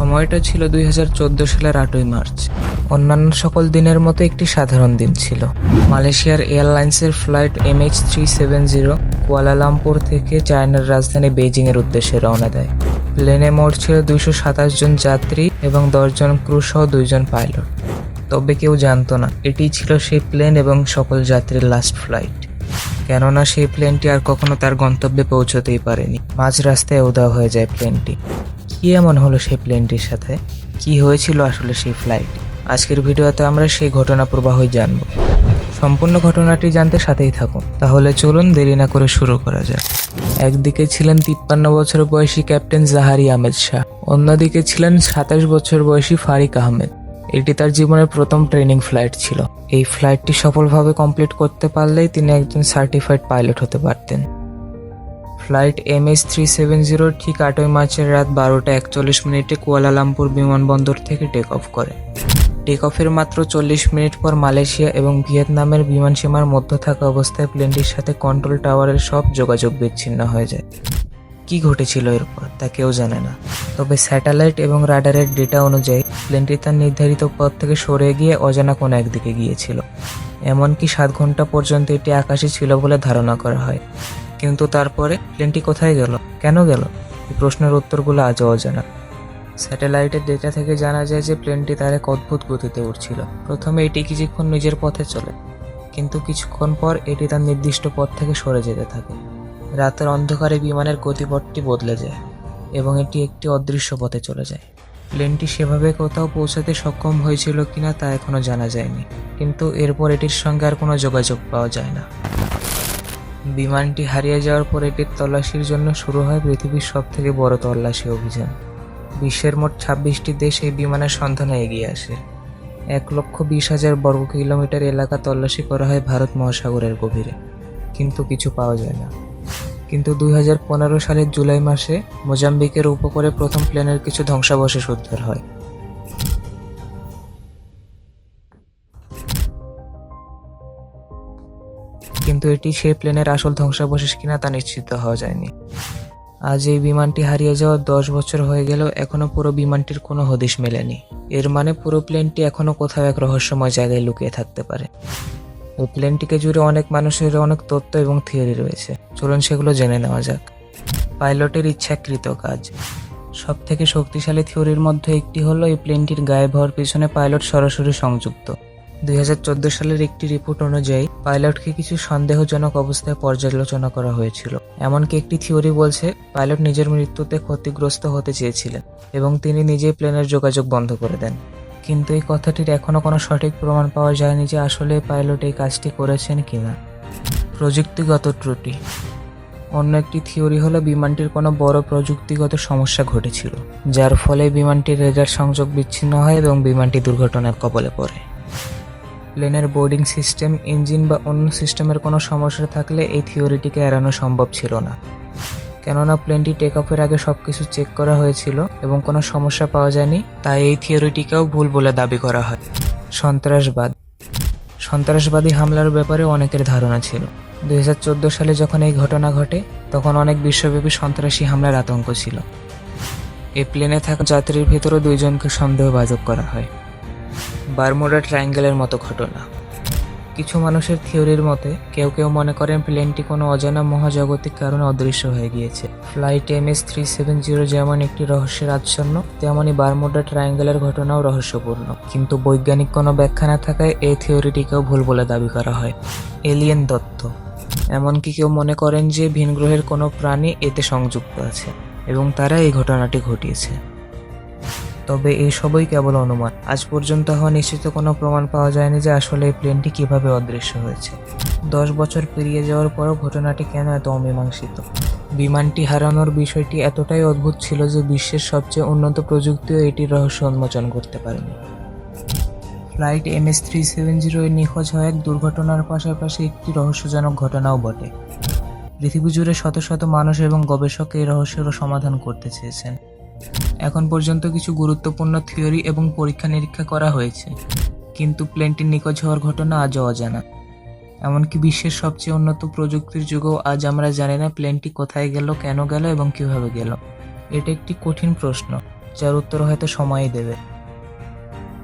সময়টা ছিল দুই হাজার চোদ্দ সালের আটই মার্চ। অন্যান্য সকল দিনের মতো একটি সাধারণ দিন ছিল। মালয়েশিয়ার এয়ারলাইন্সের flight MH three seven zero Kuala Lumpur থেকে চায়নার রাজধানী বেজিংয়ের উদ্দেশ্যে রওনা দেয়। প্লেনে মোট ছিল দুইশো সাতাশ জন যাত্রী এবং দশজন ক্রু সহ দুইজন পাইলট। তবে কেউ জানতো না, এটি ছিল সেই প্লেন এবং সকল যাত্রীর লাস্ট ফ্লাইট। কেননা সেই প্লেনটি আর কখনো তার গন্তব্যে পৌঁছতেই পারেনি। মাঝ রাস্তায় উদাও হয়ে যায় প্লেনটি। কি এমন হলো সেই প্লেনটির সাথে? কি হয়েছিল আসলে সেই ফ্লাইট আজকের ভিডিওতে আমরা সেই ঘটনা প্রবাহই জানব। সম্পূর্ণ ঘটনাটি জানতে সাথেই থাকুন। তাহলে চলুন দেরি না করে শুরু করা যাক। একদিকে ছিলেন তিপ্পান্ন বছর বয়সী ক্যাপ্টেন জাহারি আহমেদ শাহ। অন্যদিকে ছিলেন সাতাশ বছর বয়সী ফারিক আহমেদ। এটি তার জীবনের প্রথম ট্রেনিং ফ্লাইট ছিল। এই ফ্লাইটটি সফলভাবে কমপ্লিট করতে পারলেই তিনি একজন সার্টিফাইড পাইলট হতে পারতেন। Flight M S three seven zero ঠিক আটই মার্চের রাত বারোটা একচল্লিশ মিনিটে কুয়ালালামপুর বিমানবন্দর থেকে টেক অফ করে। টেক অফের মাত্র চল্লিশ মিনিট পর মালয়েশিয়া এবং ভিয়েতনামের বিমান সীমার মধ্যে থাকা অবস্থায় প্লেনটির সাথে কন্ট্রোল টাওয়ারের সব যোগাযোগ বিচ্ছিন্ন হয়ে যায়। কি ঘটেছিল এরপর, তা কেউ জানে না। তবে স্যাটেলাইট এবং রাডারের ডেটা অনুযায়ী, প্লেনটি তার নির্ধারিত পথ থেকে সরে গিয়ে অজানা কোনো একদিকে গিয়েছিল। এমনকি সাত ঘণ্টা পর্যন্ত এটি আকাশে ছিল বলে ধারণা করা হয়। কিন্তু তারপরে প্লেনটি কোথায় গেল? কেন গেল? এই প্রশ্নের উত্তরগুলো আজও অজানা। স্যাটেলাইটের ডেটা থেকে জানা যায় যে প্লেনটি তার এক অদ্ভুত গতিতে উঠছিল প্রথমে এটি কিছুক্ষণ নিজের পথে চলে, কিন্তু কিছুক্ষণ পর এটি তার নির্দিষ্ট পথ থেকে সরে যেতে থাকে। রাতের অন্ধকারে বিমানের গতিপথটি বদলে যায় এবং এটি একটি অদৃশ্য পথে চলে যায়। প্লেনটি সেভাবে কোথাও পৌঁছাতে সক্ষম হয়েছিল কিনা তা এখনও জানা যায়নি, কিন্তু এরপর এটির সঙ্গে আর কোনো যোগাযোগ পাওয়া যায় না। বিমানটি হারিয়ে যাওয়ার পর এটির তল্লাশির জন্য শুরু হয় পৃথিবীর সব থেকে বড় তল্লাশি অভিযান। বিশ্বের মোট ছাব্বিশটি দেশ এই বিমানের সন্ধানে এগিয়ে আসে। এক লক্ষ বিশ হাজার বর্গ কিলোমিটার এলাকা তল্লাশি করা হয় ভারত মহাসাগরের গভীরে। কিন্তু কিছু পাওয়া যায় না। কিন্তু দুই হাজার পনেরো সালের জুলাই মাসে মোজাম্বিকের উপকূলে প্রথম প্লেনের কিছু ধ্বংসাবশেষ উদ্ধার হয়। কিন্তু এটি সেই প্লেনের আসল ধ্বংসাবশেষ কিনা তা নিশ্চিত হওয়া যায়নি। আজ এই বিমানটি হারিয়ে যাওয়ার দশ বছর হয়ে গেলেও এখনও পুরো বিমানটির কোনো হদিশ মেলেনি। এর মানে পুরো প্লেনটি এখনও কোথাও এক রহস্যময় জায়গায় লুকিয়ে থাকতে পারে। এই প্লেনটিকে জুড়ে অনেক মানুষের অনেক তথ্য এবং থিওরি রয়েছে। চলুন সেগুলো জেনে নেওয়া যাক। পাইলটের ইচ্ছাকৃত কাজ। সব থেকে শক্তিশালী থিওরির মধ্যে একটি হলো এই প্লেনটির গায়েব হওয়ার পিছনে পাইলট সরাসরি সংযুক্ত। দুই হাজার চোদ্দ সালের একটি রিপোর্ট অনুযায়ী, পাইলটকে কিছু সন্দেহজনক অবস্থায় পর্যালোচনা করা হয়েছিল। এমনকি একটি থিওরি বলছে, পাইলট নিজের মৃত্যুতে ক্ষতিগ্রস্ত হতে চেয়েছিলেন এবং তিনি নিজেই প্লেনের যোগাযোগ বন্ধ করে দেন। কিন্তু এই কথাটির এখনও কোনো সঠিক প্রমাণ পাওয়া যায়নি যে আসলে পাইলট এই কাজটি করেছেন কিনা। প্রযুক্তিগত ত্রুটি। অন্য একটি থিওরি হলো, বিমানটির কোনো বড় প্রযুক্তিগত সমস্যা ঘটেছিল, যার ফলে বিমানটির রেডার সংযোগ বিচ্ছিন্ন হয় এবং বিমানটি দুর্ঘটনার কবলে পড়ে। প্লেনের বোর্ডিং সিস্টেম, ইঞ্জিন বা অন্য সিস্টেমের কোনো সমস্যা থাকলে এই থিওরিটিকে এড়ানো সম্ভব ছিল না। কেননা প্লেনটি টেক অফের আগে সব কিছু চেক করা হয়েছিল এবং কোনো সমস্যা পাওয়া যায়নি, তাই এই থিওরিটিকেও ভুল বলে দাবি করা হয়। সন্ত্রাসবাদ। সন্ত্রাসবাদী হামলার ব্যাপারে অনেকের ধারণা ছিল। দু হাজার চোদ্দ সালে যখন এই ঘটনা ঘটে, তখন অনেক বিশ্বব্যাপী সন্ত্রাসী হামলার আতঙ্ক ছিল। এই প্লেনে থাকা যাত্রীর ভেতরও দুইজনকে সন্দেহভাজন করা হয়। বারমুডা ট্রায়াঙ্গেলের মতো ঘটনা। কিছু মানুষের থিওরির মতে, কেউ কেউ মনে করেন প্লেনটি কোনো অজানা মহাজাগতিক কারণে অদৃশ্য হয়ে গিয়েছে। Flight M S three seven zero যেমন একটি রহস্যের আচ্ছন্ন তেমনই বারমুডা ট্রায়াঙ্গেলের ঘটনাও রহস্যপূর্ণ। কিন্তু বৈজ্ঞানিক কোনো ব্যাখ্যা না থাকায় এই থিওরিটিকেও ভুল বলে দাবি করা হয়। এলিয়েন দত্ত। এমনকি কেউ মনে করেন যে ভিনগ্রহের কোনো প্রাণী এতে সংযুক্ত আছে, এবং তারা এই ঘটনাটি ঘটিয়েছে। তবে এই সবই কেবল অনুমান। আজ পর্যন্ত হওয়া নিশ্চিত কোনো প্রমাণ পাওয়া যায়নি যে আসলে এই প্লেনটি কীভাবে অদৃশ্য হয়েছে। দশ বছর পেরিয়ে যাওয়ার পরও ঘটনাটি কেন এত অমীমাংসিত? বিমানটি হারানোর বিষয়টি এতটাই অদ্ভুত ছিল যে বিশ্বের সবচেয়ে উন্নত প্রযুক্তিও এটির রহস্য উন্মোচন করতে পারেনি। Flight M S three seven zero নিখোঁজ হওয়া এক দুর্ঘটনার পাশাপাশি একটি রহস্যজনক ঘটনাও বটে। পৃথিবী জুড়ে শত শত মানুষ এবং গবেষক এই রহস্যেরও সমাধান করতে চেয়েছেন। এখন পর্যন্ত কিছু গুরুত্বপূর্ণ থিওরি এবং পরীক্ষা নিরীক্ষা করা হয়েছে। কিন্তু প্লেনটির নিখোঁজ হওয়ার ঘটনা আজও অজানা। এমনকি বিশ্বের সবচেয়ে উন্নত প্রযুক্তির যুগেও আজ আমরা জানি না প্লেনটি কোথায় গেল, কেন গেল এবং কীভাবে গেল। এটা একটি কঠিন প্রশ্ন, যার উত্তর হয়তো সময়ই দেবে।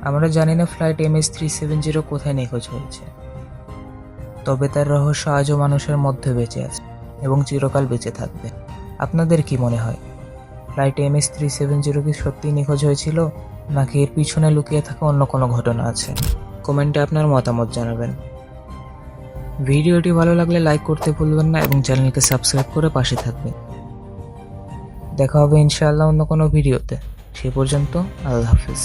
আমরা জানি না flight M S three seven zero কোথায় নিখোঁজ হয়েছে। তবে তার রহস্য আজও মানুষের মধ্যে বেঁচে আছে এবং চিরকাল বেঁচে থাকবে। আপনাদের কি মনে হয়? Flight M S three seven zero কি সত্যিই নিখোঁজ হয়েছিল, নাকি এর পিছনে লুকিয়ে থাকা অন্য কোনো ঘটনা আছে? কমেন্টে আপনার মতামত জানাবেন। ভিডিওটি ভালো লাগলে লাইক করতে ভুলবেন না এবং চ্যানেলকে সাবস্ক্রাইব করে পাশে থাকবেন। দেখা হবে ইনশাআল্লাহ অন্য কোনো ভিডিওতে। সে পর্যন্ত আল্লাহ হাফিজ।